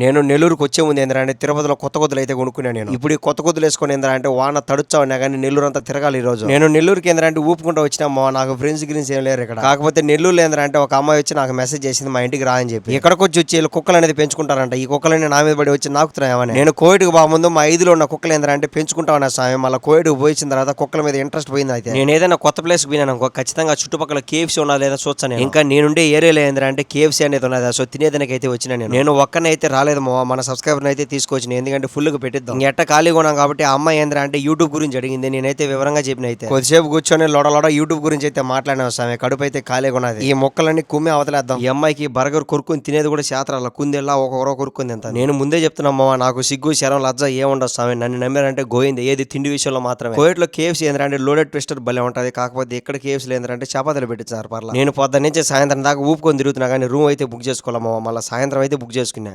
నేను నెల్లూరుకు వచ్చే ముందు ఏంద్రా అంటే తిరుపతిలో కొత్త కొద్దులు అయితే కొనుక్కున్నాను నేను. ఇప్పుడు ఈ కొత్త కొద్దులు వేసుకొని ఏంద్రా అంటే వాన తడుచా ఉన్నా కానీ నెల్లూరు అంతా తిరగాలి ఈ రోజు నేను నెల్లూరుకి ఏంద్రా అంటే ఊపుకుంటూ వచ్చినా మా నాకు ఫ్రెండ్స్ గిరిన్స్ ఏం లేరు ఇక్కడ. కాకపోతే నెల్లూరు ఏంద్రా అంటే ఒక అమ్మాయి వచ్చి నాకు మెసేజ్ చేసింది మా ఇంటికి రా అని చెప్పి. ఇక్కడికి వచ్చి వచ్చి వీళ్ళు కుక్కలు అనేది పెంచుకుంటారంట. ఈ కుక్కలన్నీ నా మీద పడి వచ్చి నాకుతున్నాయని నేను కోవిడ్కి బా ముందు మా ఐదులో ఉన్న కుక్కలు ఏంద్రా అంటే పెంచుకుంటామన్నా స్వామి. మళ్ళీ కోవిడ్కి పోయించిన తర్వాత కుక్కల మీద ఇంట్రెస్ట్ పోయింది అయితే. నేను ఏదైనా కొత్త ప్లేస్ అనుకో ఖచ్చితంగా చుట్టుపక్కల కేఎఫ్సీ ఉన్నదా లేదా చూస్తాను ఇంకా నేనుండే ఏరియాలో ఏంద్రా అంటే కేఎఫ్సీ అనేది ఉన్నదా. సో తినేదానికి అయితే వచ్చిన నేను. నేను ఒక్కనే అయితే రాలేదు మా మన సబ్స్క్రైబర్ అయితే తీసుకొచ్చిన. ఎందుకంటే ఫుల్గా పెట్టిద్దాం. ఎట్ట ఖాళీగా ఉన్నాం కాబట్టి ఆ అమ్మాయి ఏంద్రా అంటే యూట్యూబ్ గురించి అడిగింది. నేనైతే వివరంగా చెప్పిన అయితే. కొద్దిసేపు కూర్చొని లోడ లోడ యూట్యూబ్ గురించి అయితే మాట్లాడినా స్వామి. కడుపు అయితే ఖాళీగా ఉన్నది. ఈ మొక్కలన్నీ కుమ్మి అవతలేద్దాం. ఈ అమ్మాయికి బర్గర్ కొరుకుని తినేది కూడా శాస్త్రాల కుందేలా ఒక్కొక్కరో కొరుకుంది ఎంత నేను ముందే చెప్తున్నా మామ నాకు సిగ్గు శరం లజ్జ ఏముండదు స్వామి. నన్ను నమ్మారంటే గోయింది ఏది తిండి విషయంలో మాత్రమే. కోవిడ్ కేఎఫ్సీ ఏంటంటే లోడెడ్ ట్విస్టర్ భలే ఉంటది. కాకపోతే ఇక్కడ కేఎఫ్సీ ఏంటంటే చపాతీలు పెట్టించారు పర్లా. నేను పొద్దున్న నుంచి సాయంత్రం దాకా ఊపుకొని తిరుగుతున్నా కానీ రూమ్ అయితే బుక్ చేసుకోలేమో మళ్ళీ సాయంత్రం అయితే బుక్ చేసుకున్నా.